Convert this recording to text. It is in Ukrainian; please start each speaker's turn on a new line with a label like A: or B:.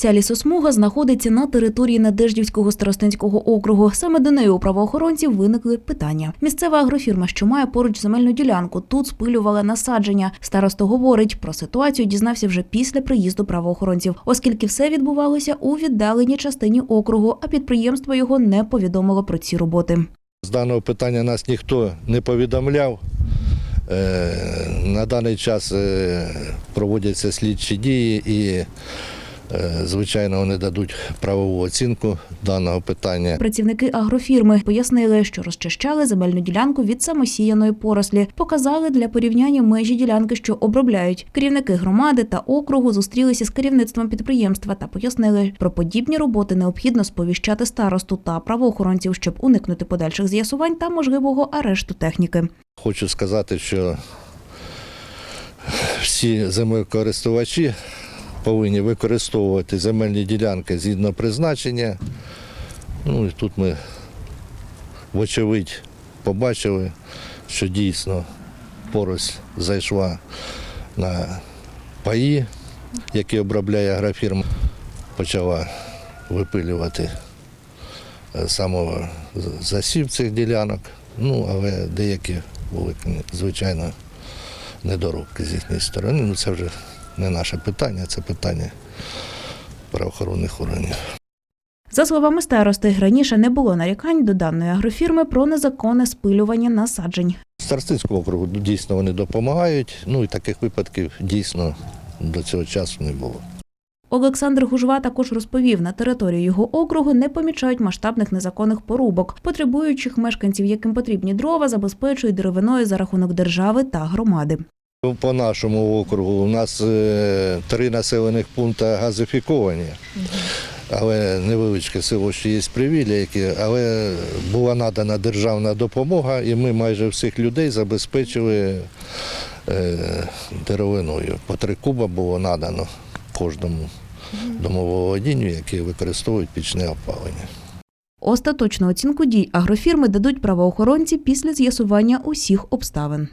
A: Ця лісосмуга знаходиться на території Надеждівського старостинського округу. Саме до неї у правоохоронців виникли питання. Місцева агрофірма, що має поруч земельну ділянку, тут спилювала насадження. Старосто говорить, про ситуацію дізнався вже після приїзду правоохоронців, оскільки все відбувалося у віддаленій частині округу, а підприємство його не повідомило про ці роботи.
B: З даного питання нас ніхто не повідомляв. Е, На даний час е, проводяться слідчі дії і, звичайно, вони дадуть правову оцінку даного питання.
A: Працівники агрофірми пояснили, що розчищали земельну ділянку від самосіяної порослі, показали для порівняння межі ділянки, що обробляють. Керівники громади та округу зустрілися з керівництвом підприємства та пояснили, про подібні роботи необхідно сповіщати старосту та правоохоронців, щоб уникнути подальших з'ясувань та можливого арешту техніки.
B: Хочу сказати, що всі землекористувачі повинні використовувати земельні ділянки згідно призначення. Ну і тут ми, вочевидь, побачили, що дійсно поросль зайшла на паї, які обробляє агрофірма, почала випилювати е, саме засів цих ділянок. Ну, але деякі були, звичайно, недоробки з їхньої сторони. Ну, це вже не наше питання, це питання правоохоронних органів.
A: За словами старости, раніше не було нарікань до даної агрофірми про незаконне спилювання насаджень.
B: Старостинського округу дійсно вони допомагають. Ну і таких випадків дійсно до цього часу не було.
A: Олександр Гужва також розповів, на території його округу не помічають масштабних незаконних порубок. Потребуючих мешканців, яким потрібні дрова, забезпечують деревиною за рахунок держави та громади.
B: По нашому округу у нас е, три населених пункти газифіковані, але невеличке село ще є Привілля, яке, але була надана державна допомога, і ми майже всіх людей забезпечили е, деревиною. По три куба було надано кожному домоволодінню, які використовують пічне опалення.
A: Остаточну оцінку дій агрофірми дадуть правоохоронці після з'ясування усіх обставин.